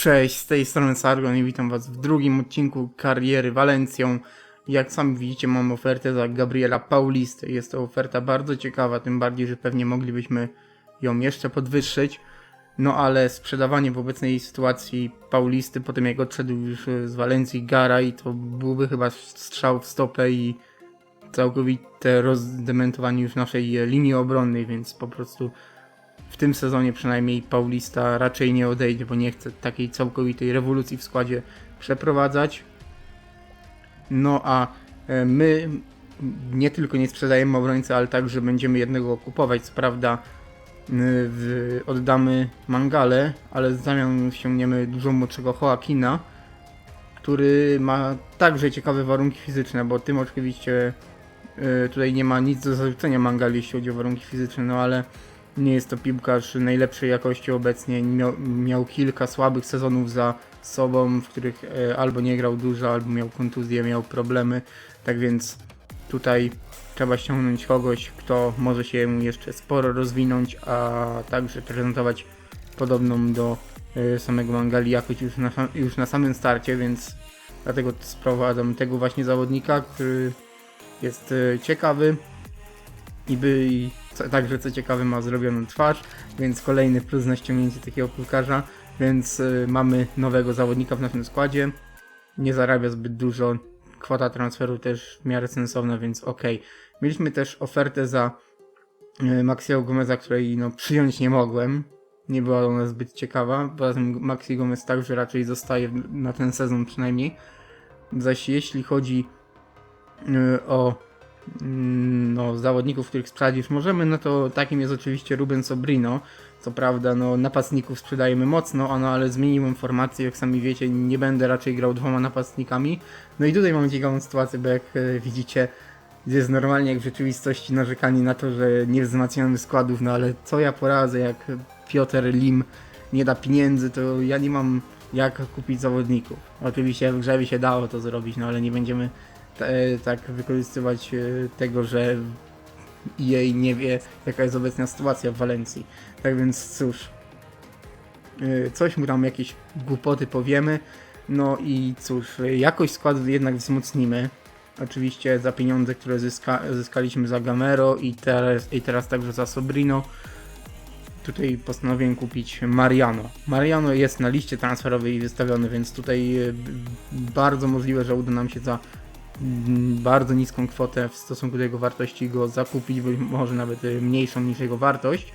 Cześć, z tej strony Sargon i witam was w drugim odcinku kariery Walencją. Jak sami widzicie mam ofertę za Gabriela Paulisty. Jest to oferta bardzo ciekawa, tym bardziej, że pewnie moglibyśmy ją jeszcze podwyższyć. No ale sprzedawanie w obecnej sytuacji Paulisty, po tym jak odszedł już z Walencji Gara i to byłby chyba strzał w stopę i całkowite rozdementowanie już naszej linii obronnej, więc po prostu w tym sezonie przynajmniej Paulista raczej nie odejdzie, bo nie chce takiej całkowitej rewolucji w składzie przeprowadzać. No a e, my nie tylko nie sprzedajemy obrońcy, ale także będziemy jednego kupować. Co prawda y, w, oddamy Mangale, ale w zamian ściągniemy dużo młodszego Joaquina, który ma także ciekawe warunki fizyczne, bo tym oczywiście y, tutaj nie ma nic do zarzucenia Mangali, jeśli chodzi o warunki fizyczne, no ale nie jest to piłkarz najlepszej jakości obecnie. Miał, miał kilka słabych sezonów za sobą, w których e, albo nie grał dużo, albo miał kontuzję, miał problemy. Tak więc tutaj trzeba ściągnąć kogoś, kto może się jeszcze sporo rozwinąć, a także prezentować podobną do e, samego Mangali jakość już na, już na samym starcie, więc dlatego sprowadzam tego właśnie zawodnika, który jest e, ciekawy i by także co ciekawe ma zrobioną twarz, więc kolejny plus na ściągnięcie takiego piłkarza, więc y, mamy nowego zawodnika w naszym składzie. Nie zarabia zbyt dużo, kwota transferu też w miarę sensowna, więc okej. Mieliśmy też ofertę za y, Maxiego Gomeza, której no, przyjąć nie mogłem. Nie była ona zbyt ciekawa. Poza tym Maxi Gomez także raczej zostaje na ten sezon przynajmniej. Zaś jeśli chodzi y, o no, zawodników, których sprzedać możemy, no to takim jest oczywiście Ruben Sobrino. Co prawda, no, napastników sprzedajemy mocno, no, ale zmieniłem formację, jak sami wiecie, nie będę raczej grał dwoma napastnikami. No i tutaj mamy ciekawą sytuację, bo jak e, widzicie, jest normalnie jak w rzeczywistości narzekanie na to, że nie wzmacniamy składów, no ale co ja poradzę, jak Piotr Lim nie da pieniędzy, to ja nie mam jak kupić zawodników. Oczywiście w grze by się dało to zrobić, no ale nie będziemy tak wykorzystywać e, tego, że jej nie wie, jaka jest obecna sytuacja w Walencji. Tak więc cóż, e, coś mu tam jakieś głupoty powiemy. No i cóż, e, jakość składu jednak wzmocnimy. Oczywiście za pieniądze, które zyska, zyskaliśmy za Gamero i teraz, i teraz także za Sobrino. Tutaj postanowiłem kupić Mariano. Mariano jest na liście transferowej wystawiony, więc tutaj e, bardzo możliwe, że uda nam się za bardzo niską kwotę w stosunku do jego wartości go zakupić, być może nawet y, mniejszą niż jego wartość.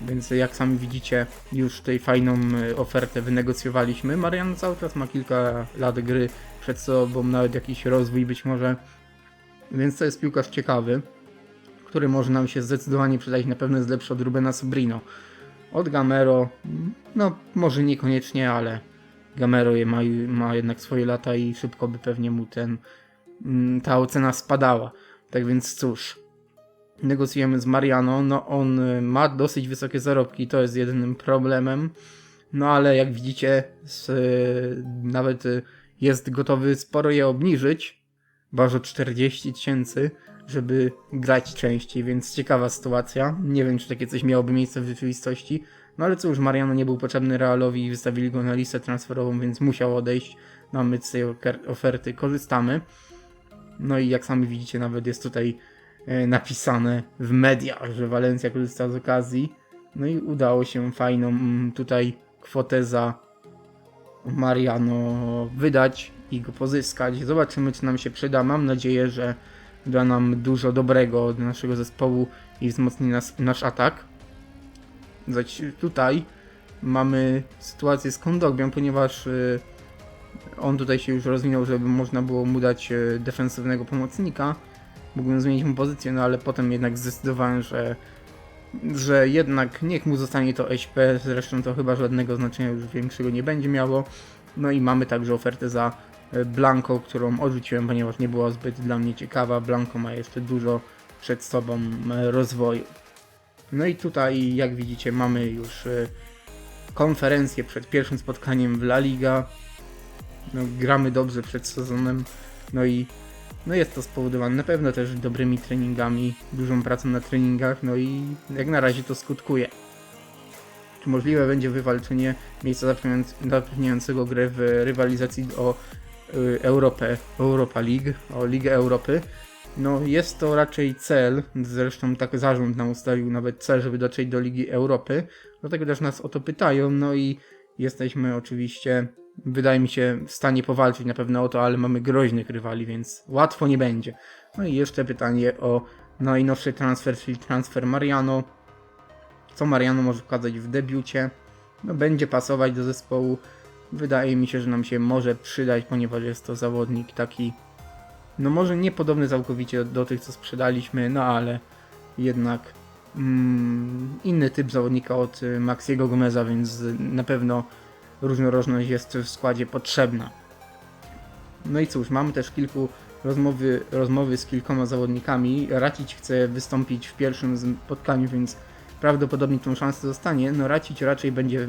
Więc jak sami widzicie, już tutaj fajną y, ofertę wynegocjowaliśmy. Marian cały czas ma kilka lat gry przed sobą, nawet jakiś rozwój być może. Więc to jest piłkarz ciekawy, który może nam się zdecydowanie przydać. Na pewno jest lepszy od Rubena Sobrino. Od Gamero, no może niekoniecznie, ale Gamero ma, ma jednak swoje lata i szybko by pewnie mu ten, ta ocena spadała. Tak więc cóż, negocjujemy z Mariano. No on y, ma dosyć wysokie zarobki, to jest jedynym problemem. No ale jak widzicie, z, y, nawet y, jest gotowy sporo je obniżyć. Waży 40 tysięcy, żeby grać częściej, więc ciekawa sytuacja. Nie wiem, czy takie coś miałoby miejsce w rzeczywistości. No ale cóż, Mariano nie był potrzebny Realowi i wystawili go na listę transferową, więc musiał odejść. No my z tej oferty korzystamy. No i jak sami widzicie, nawet jest tutaj e, napisane w mediach, że Walencja korzysta z okazji. No i udało się fajną mm, tutaj kwotę za Mariano wydać i go pozyskać. Zobaczymy, czy nam się przyda. Mam nadzieję, że da nam dużo dobrego do naszego zespołu i wzmocni nas, nasz atak. Zaś tutaj mamy sytuację z Kondogbią, ponieważ y, on tutaj się już rozwinął, żeby można było mu dać y, defensywnego pomocnika. Mógłbym zmienić mu pozycję, no ale potem jednak zdecydowałem, że, że jednak niech mu zostanie to SP, zresztą to chyba żadnego znaczenia już większego nie będzie miało. No i mamy także ofertę za y, Blanco, którą odrzuciłem, ponieważ nie była zbyt dla mnie ciekawa. Blanco ma jeszcze dużo przed sobą y, rozwoju. No i tutaj, jak widzicie, mamy już konferencję przed pierwszym spotkaniem w La Liga. No, gramy dobrze przed sezonem. No i no jest to spowodowane na pewno też dobrymi treningami, dużą pracą na treningach, no i jak na razie to skutkuje. czy możliwe będzie wywalczenie miejsca zapewniając- zapewniającego grę w rywalizacji o y, Europę, Europa League, o Ligę Europy. No jest to raczej cel, zresztą tak zarząd nam ustalił nawet cel, żeby dotrzeć do Ligi Europy, dlatego też nas o to pytają, no i jesteśmy oczywiście, wydaje mi się, w stanie powalczyć na pewno o to, ale mamy groźnych rywali, więc łatwo nie będzie. No i jeszcze pytanie o najnowszy transfer, czyli transfer Mariano. Co Mariano może pokazać w debiucie? No, będzie pasować do zespołu. Wydaje mi się, że nam się może przydać, ponieważ jest to zawodnik taki, no może niepodobny całkowicie do tych, co sprzedaliśmy, no ale jednak inny typ zawodnika od y, Maxiego Gomeza, więc na pewno różnorodność jest w składzie potrzebna. No i cóż, mamy też kilku rozmowy, rozmowy z kilkoma zawodnikami. Racić chce wystąpić w pierwszym spotkaniu, więc prawdopodobnie tą szansę dostanie. No Racić raczej będzie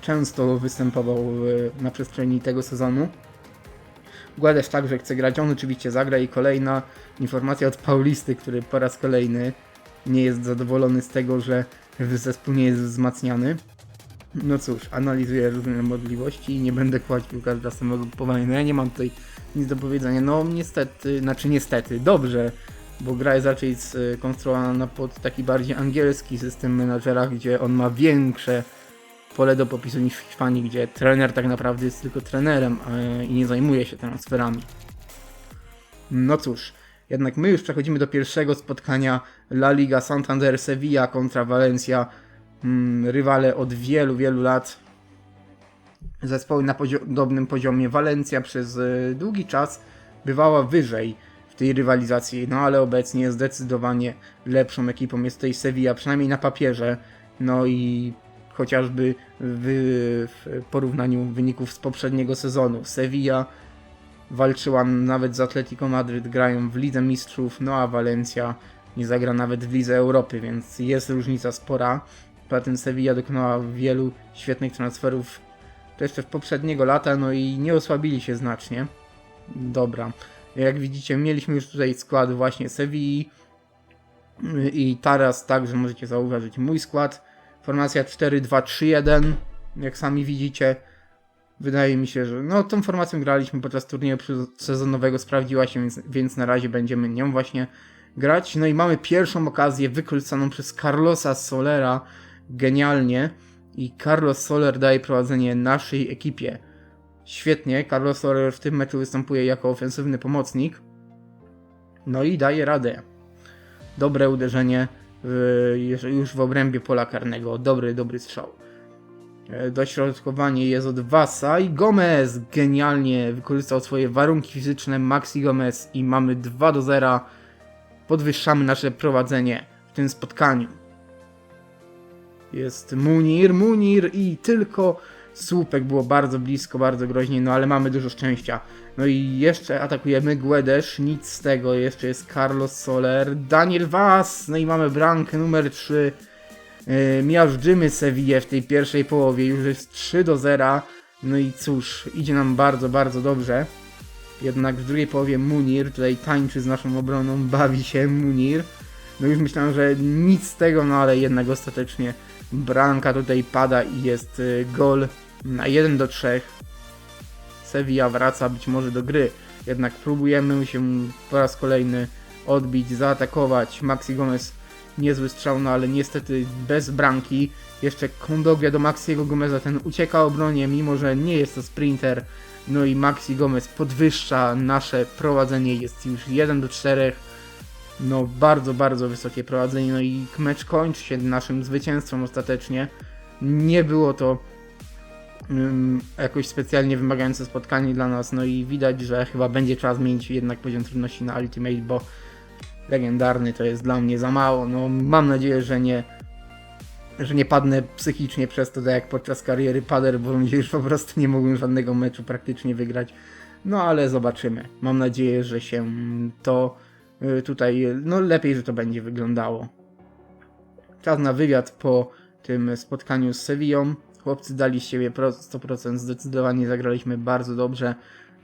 często występował e, na przestrzeni tego sezonu. Guedes także chce grać, on oczywiście zagra i kolejna informacja od Paulisty, który po raz kolejny nie jest zadowolony z tego, że zespół nie jest wzmacniany. No cóż, analizuję różne możliwości i nie będę kładził każda samego kupowania. No ja nie mam tutaj nic do powiedzenia. No niestety, znaczy niestety, dobrze, bo gra jest raczej skonstruowana pod taki bardziej angielski system menadżera, gdzie on ma większe pole do popisu niż w Hiszpanii, gdzie trener tak naprawdę jest tylko trenerem i nie zajmuje się transferami. No cóż, jednak my już przechodzimy do pierwszego spotkania La Liga Santander Sevilla kontra Valencia. Mm, rywale od wielu, wielu lat. Zespoły na podobnym poziomie. Valencia przez y, długi czas bywała wyżej w tej rywalizacji, no ale obecnie zdecydowanie lepszą ekipą jest tej Sevilla, przynajmniej na papierze. No i chociażby w, w porównaniu wyników z poprzedniego sezonu. Sevilla walczyła nawet z Atletico Madryt, grają w Lidze Mistrzów, no a Valencia nie zagra nawet w Lidze Europy, więc jest różnica spora. Poza tym Sevilla dokonała wielu świetnych transferów to jeszcze w poprzedniego lata, no i nie osłabili się znacznie. Dobra. Jak widzicie, mieliśmy już tutaj skład właśnie Sevilli i teraz także możecie zauważyć mój skład. Formacja 4-2-3-1, jak sami widzicie. Wydaje mi się, że no tą formacją graliśmy podczas turnieju sezonowego, sprawdziła się, więc, więc na razie będziemy nią właśnie grać. No i mamy pierwszą okazję wykorzystaną przez Carlosa Solera genialnie i Carlos Soler daje prowadzenie naszej ekipie. Świetnie, Carlos Soler w tym meczu występuje jako ofensywny pomocnik. No i daje radę. Dobre uderzenie w, już w obrębie pola karnego. Dobry, dobry strzał. E, Dośrodkowanie jest od Wasa i Gomez genialnie wykorzystał swoje warunki fizyczne. Maxi Gomez i mamy 2 do 0. Podwyższamy nasze prowadzenie w tym spotkaniu. Jest Munir, Munir i tylko słupek było bardzo blisko, bardzo groźnie, no ale mamy dużo szczęścia. No i jeszcze atakujemy Guedes, nic z tego, jeszcze jest Carlos Soler, Daniel Vaz, no i mamy bramkę numer 3. Yy, miażdżymy Sevillę w tej pierwszej połowie, już jest 3 do 0. No i cóż, idzie nam bardzo, bardzo dobrze. Jednak w drugiej połowie Munir tutaj tańczy z naszą obroną, bawi się Munir. No już myślałem, że nic z tego, no ale jednak ostatecznie Branka tutaj pada i jest y, gol na 1 do 3. Sevilla wraca być może do gry. Jednak próbujemy się po raz kolejny odbić, zaatakować. Maxi Gomez niezły strzał, no ale niestety bez bramki. Jeszcze Kondogbia do Maxiego Gomeza, ten ucieka obronie, mimo że nie jest to sprinter. No i Maxi Gomez podwyższa nasze prowadzenie, jest już 1 do 4 no bardzo, bardzo wysokie prowadzenie, no i mecz kończy się naszym zwycięstwem ostatecznie. Nie było to um, jakoś specjalnie wymagające spotkanie dla nas, no i widać, że chyba będzie trzeba zmienić jednak poziom trudności na Ultimate, bo legendarny to jest dla mnie za mało. No mam nadzieję, że nie że nie padnę psychicznie przez to, tak jak podczas kariery Pader, bo już po prostu nie mogłem żadnego meczu praktycznie wygrać. No ale zobaczymy. Mam nadzieję, że się to Y, tutaj, no lepiej, że to będzie wyglądało. Czas na wywiad po tym spotkaniu z Sevillą. Chłopcy dali z siebie 100%, zdecydowanie zagraliśmy bardzo dobrze,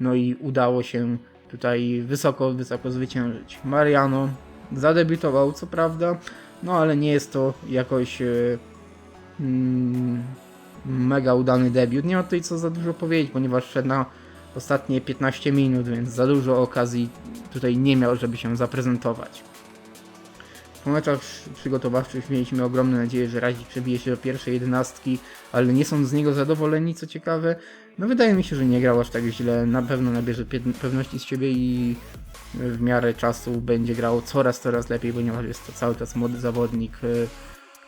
no i udało się tutaj wysoko, wysoko zwyciężyć. Mariano zadebiutował, co prawda, no ale nie jest to jakoś, y, mm, mega udany debiut. Nie ma tutaj co za dużo powiedzieć, ponieważ szedł na ostatnie 15 minut, więc za dużo okazji tutaj nie miał, żeby się zaprezentować. Po meczach przygotowawczych mieliśmy ogromne nadzieję, że Razik przebije się do pierwszej jedenastki, ale nie są z niego zadowoleni, co ciekawe. No wydaje mi się, że nie grał aż tak źle, na pewno nabierze pewności z siebie i w miarę czasu będzie grał coraz, coraz lepiej, ponieważ jest to cały czas młody zawodnik, y,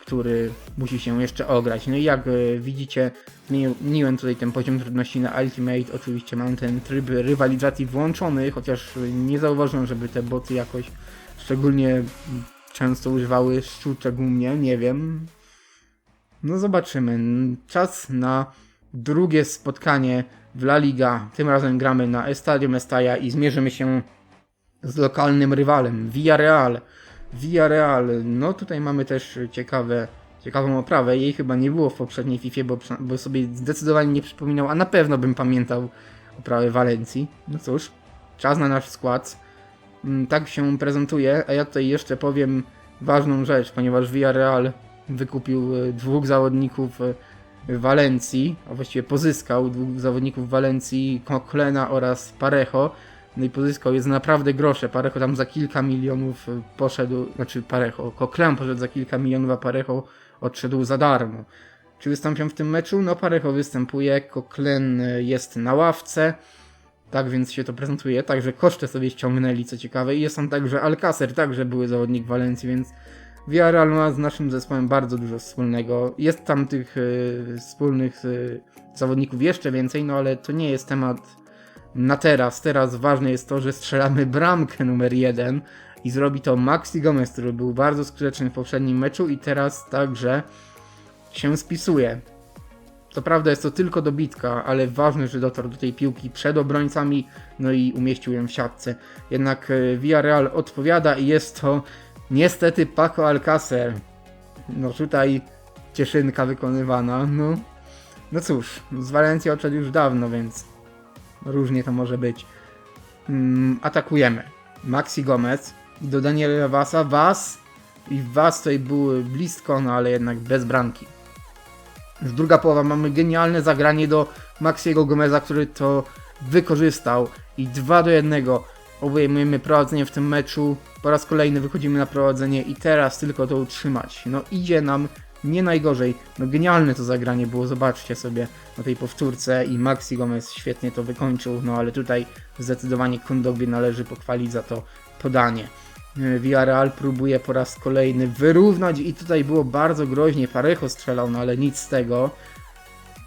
który musi się jeszcze ograć. No i jak y, widzicie, zmieniłem tutaj ten poziom trudności na Ultimate. Oczywiście mam ten tryb rywalizacji włączony, chociaż nie zauważyłem, żeby te boty jakoś szczególnie często używały szczuczek u mnie, nie wiem. No zobaczymy. Czas na drugie spotkanie w La Liga. Tym razem gramy na Estadio Mestalla i zmierzymy się z lokalnym rywalem Villarreal. Villarreal, no tutaj mamy też ciekawe, ciekawą oprawę. Jej chyba nie było w poprzedniej FIFA, bo, bo sobie zdecydowanie nie przypominał, a na pewno bym pamiętał oprawę Walencji. No cóż, czas na nasz skład. Mm, Tak się prezentuje, a ja tutaj jeszcze powiem ważną rzecz, ponieważ Villarreal wykupił e, dwóch zawodników e, Walencji, a właściwie pozyskał dwóch zawodników Walencji, Coquelena oraz Parejo. No i pozyskał jest naprawdę grosze. Parejo tam za kilka milionów y, poszedł, znaczy Parejo, Coquelin poszedł za kilka milionów, a Parejo odszedł za darmo. Czy wystąpią w tym meczu? No Parejo występuje, Coquelin y, jest na ławce. Tak więc się to prezentuje. Także koszty sobie ściągnęli, co ciekawe. I jest tam także Alcacer, także były zawodnik Walencji, więc Villarreal ma z naszym zespołem bardzo dużo wspólnego. Jest tam tych y, wspólnych y, zawodników jeszcze więcej, no ale to nie jest temat na teraz. Teraz ważne jest to, że strzelamy bramkę numer jeden i zrobi to Maxi Gomez, który był bardzo skuteczny w poprzednim meczu i teraz także się spisuje. Co prawda jest to tylko dobitka, ale ważne, że dotarł do tej piłki przed obrońcami, no i umieścił ją w siatce. Jednak e, Villarreal odpowiada i jest to niestety Paco Alcacer. No tutaj cieszynka wykonywana, no. No cóż, z Walencji odszedł już dawno, więc różnie to może być. Mm, atakujemy. Maxi Gomez i do Daniela Vasa. Was i Was tutaj były blisko, no ale jednak bez bramki. Już druga połowa mamy genialne zagranie do Maxiego Gomeza, który to wykorzystał i 2 do 1 obejmujemy prowadzenie w tym meczu. Po raz kolejny wychodzimy na prowadzenie i teraz tylko to utrzymać. No idzie nam nie najgorzej. No genialne to zagranie było, zobaczcie sobie na tej powtórce i Maxi Gomez świetnie to wykończył, no ale tutaj zdecydowanie Kundobie należy pochwalić za to podanie. E, Villarreal próbuje po raz kolejny wyrównać i tutaj było bardzo groźnie, Parejo strzelał, no ale nic z tego.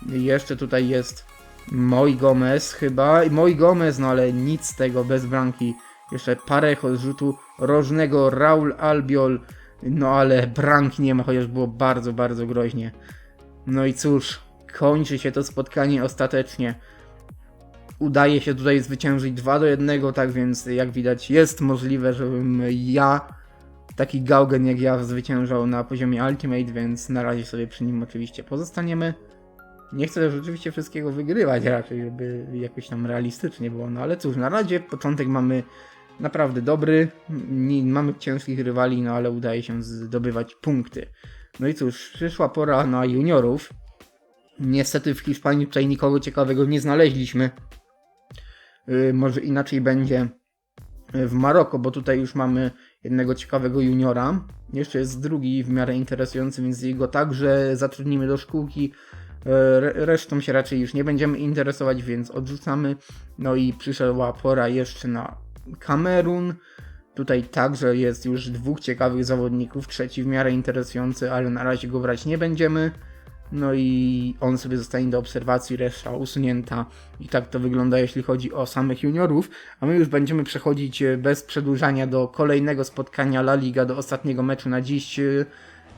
Jeszcze tutaj jest Moi Gomez chyba, Moi Gomez, no ale nic z tego, bez bramki. Jeszcze Parejo z rzutu rożnego, Raul Albiol, no ale bramki nie ma, chociaż było bardzo, bardzo groźnie. No i cóż, kończy się to spotkanie ostatecznie. Udaje się tutaj zwyciężyć 2 do 1, tak więc jak widać jest możliwe, żebym ja, taki gałgen jak ja, zwyciężał na poziomie Ultimate, więc na razie sobie przy nim oczywiście pozostaniemy. Nie chcę też oczywiście wszystkiego wygrywać raczej, żeby jakoś tam realistycznie było, no ale cóż, na razie początek mamy naprawdę dobry, nie, mamy ciężkich rywali, no ale udaje się zdobywać punkty. No i cóż, przyszła pora na juniorów. Niestety w Hiszpanii tutaj nikogo ciekawego nie znaleźliśmy. Yy, może inaczej będzie w Maroko, bo tutaj już mamy jednego ciekawego juniora. Jeszcze jest drugi w miarę interesujący, więc jego także zatrudnimy do szkółki. Re- Resztą się raczej już nie będziemy interesować, więc odrzucamy. No i przyszła pora jeszcze na Kamerun. Tutaj także jest już dwóch ciekawych zawodników. Trzeci w miarę interesujący, ale na razie go brać nie będziemy. No i on sobie zostanie do obserwacji, reszta usunięta. I tak to wygląda, jeśli chodzi o samych juniorów. A my już będziemy przechodzić e, bez przedłużania do kolejnego spotkania La Liga, do ostatniego meczu na dziś e,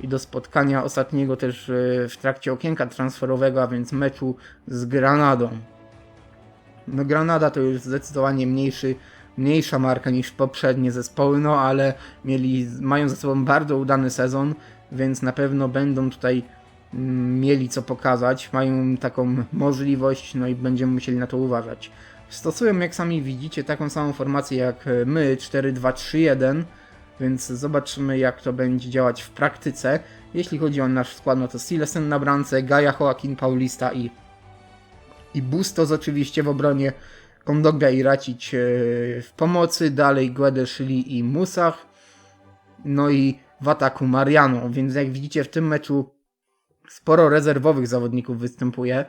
i do spotkania ostatniego też e, w trakcie okienka transferowego, a więc meczu z Granadą. No Granada to już zdecydowanie mniejszy, mniejsza marka niż poprzednie zespoły, no ale mieli, mają za sobą bardzo udany sezon, więc na pewno będą tutaj mm, mieli co pokazać, mają taką możliwość, no i będziemy musieli na to uważać. Stosują, jak sami widzicie, taką samą formację jak e, my, 4-2-3-1, więc zobaczymy jak to będzie działać w praktyce. Jeśli chodzi o nasz skład, no to Silesen na bramce, Gaja, Joaquin Paulista i, i Bustos oczywiście w obronie, Kondoga i Racić e, w pomocy, dalej Guedes, i Musach, no i w ataku Mariano, więc jak widzicie w tym meczu sporo rezerwowych zawodników występuje.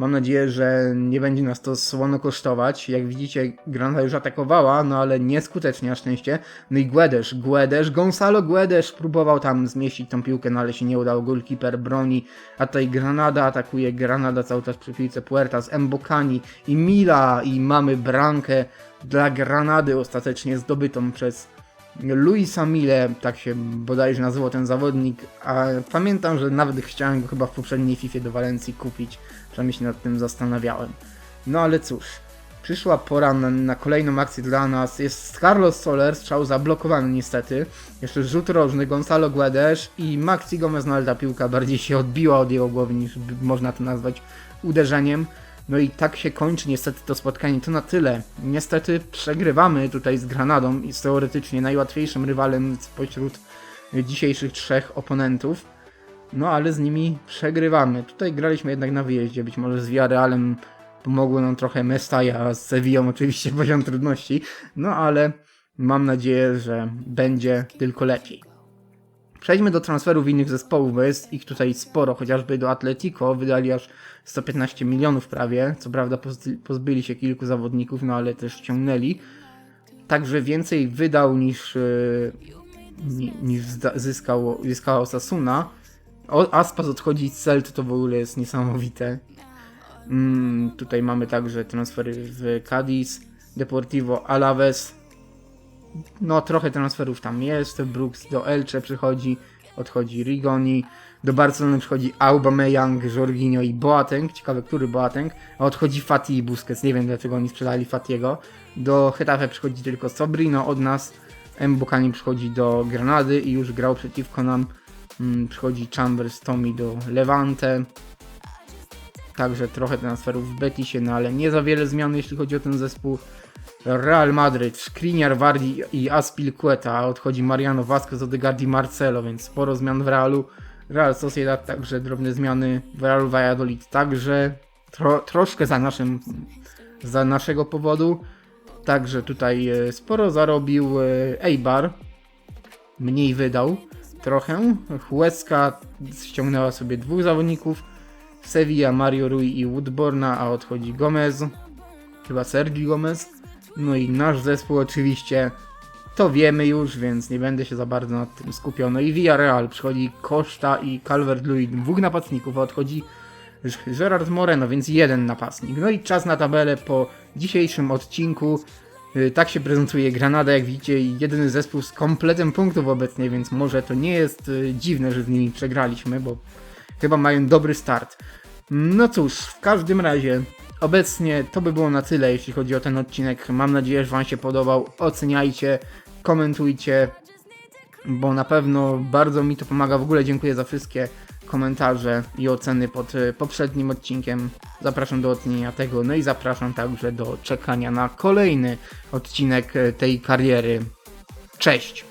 Mam nadzieję, że nie będzie nas to słono kosztować. Jak widzicie, Granada już atakowała, no ale nieskutecznie na szczęście. No i Guedes, Guedes, Gonzalo Guedes próbował tam zmieścić tą piłkę, no ale się nie udało. Goalkeeper broni, a tutaj Granada atakuje, Granada cały czas przy piłce Puertas, Mbokani i Mila i mamy bramkę dla Granady ostatecznie zdobytą przez Luisa Mille, tak się bodajże nazywał ten zawodnik, a pamiętam, że nawet chciałem go chyba w poprzedniej FIFA do Walencji kupić, przynajmniej się nad tym zastanawiałem. No ale cóż, przyszła pora na, na kolejną akcję dla nas. Jest Carlos Soler, strzał zablokowany niestety. Jeszcze rzut rożny, Gonzalo Guedes i Maxi Gomez, no ale ta piłka bardziej się odbiła od jego głowy niż można to nazwać uderzeniem. No i tak się kończy niestety to spotkanie. To na tyle. Niestety przegrywamy tutaj z Granadą i z teoretycznie najłatwiejszym rywalem spośród dzisiejszych trzech oponentów. No ale z nimi przegrywamy. Tutaj graliśmy jednak na wyjeździe. Być może z Villarrealem pomogło nam trochę Mestaja, z Sevillą oczywiście poziom trudności. No ale mam nadzieję, że będzie tylko lepiej. Przejdźmy do transferów innych zespołów, bo jest ich tutaj sporo, chociażby do Atletico wydali aż 115 milionów prawie. Co prawda poz- pozbyli się kilku zawodników, no ale też ściągnęli. Także więcej wydał niż, ni- niż zyskał, zyskała Osasuna. Aspas odchodzi z Celt, to w ogóle jest niesamowite. Mm, tutaj mamy także transfery w Cadiz, Deportivo Alaves. No trochę transferów tam jest. Brooks do Elche przychodzi, odchodzi Rigoni. Do Barcelony przychodzi Aubameyang, Jorginho i Boateng. Ciekawe, który Boateng. A odchodzi Fati i Busquets. Nie wiem, dlaczego oni sprzedali Fatiego. Do Hetafe przychodzi tylko Sobrino od nas. Mbokani przychodzi do Granady i już grał przeciwko nam. Mm, Przychodzi Chambers, Tommy do Levante. Także trochę transferów w Betisie, no ale nie za wiele zmian, jeśli chodzi o ten zespół. Real Madryt, Skriniar, Vardy i Aspilcueta, a odchodzi Mariano Vasquez, Odegaard i Marcelo, więc sporo zmian w Realu. Real Sociedad także drobne zmiany, w Realu Valladolid także tro, troszkę za naszym, za naszego powodu. Także tutaj e, sporo zarobił e, Eibar, mniej wydał trochę. Huesca ściągnęła sobie dwóch zawodników, Sevilla, Mario Rui i Woodborna, a odchodzi Gomez, chyba Sergi Gomez. No i nasz zespół oczywiście to wiemy już, więc nie będę się za bardzo nad tym skupiał. No i Villarreal przychodzi Costa i Calvert-Lewin, dwóch napastników, a odchodzi Gerard Moreno, więc jeden napastnik. No i czas na tabelę po dzisiejszym odcinku. Y, Tak się prezentuje Granada, jak widzicie, jedyny zespół z kompletem punktów obecnie, więc może to nie jest y, dziwne, że z nimi przegraliśmy, bo chyba mają dobry start. No cóż, w każdym razie obecnie to by było na tyle, jeśli chodzi o ten odcinek. Mam nadzieję, że Wam się podobał. Oceniajcie, komentujcie, bo na pewno bardzo mi to pomaga. W ogóle dziękuję za wszystkie komentarze i oceny pod y, poprzednim odcinkiem. Zapraszam do ocenienia tego, no i zapraszam także do czekania na kolejny odcinek y, tej kariery. Cześć!